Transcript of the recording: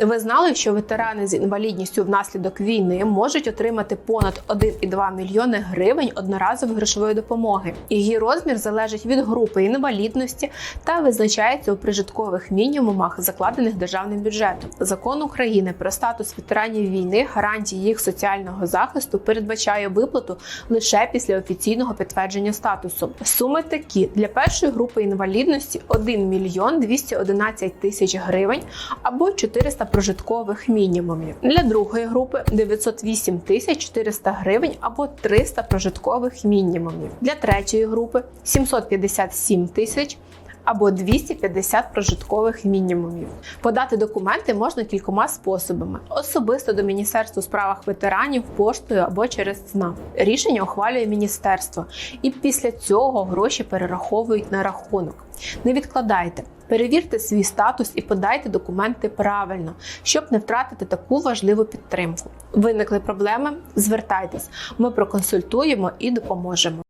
Ви знали, що ветерани з інвалідністю внаслідок війни можуть отримати понад 1,2 мільйони гривень одноразової грошової допомоги. Її розмір залежить від групи інвалідності та визначається у прижиткових мінімумах, закладених державним бюджетом. Закон України про статус ветеранів війни, гарантії їх соціального захисту передбачає виплату лише після офіційного підтвердження статусу. Суми такі для першої групи інвалідності 1 мільйон 211 тисяч гривень або 400 прожиткових мінімумів. Для другої групи 908 тисяч 400 гривень або 300 прожиткових мінімумів. Для третьої групи 757 тисяч або 250 прожиткових мінімумів. Подати документи можна кількома способами: особисто до Міністерства у справах ветеранів, поштою або через ЦНАП. Рішення ухвалює міністерство, і після цього гроші перераховують на рахунок. Не відкладайте. Перевірте свій статус і подайте документи правильно, щоб не втратити таку важливу підтримку. Виникли проблеми? Звертайтесь, ми проконсультуємо і допоможемо.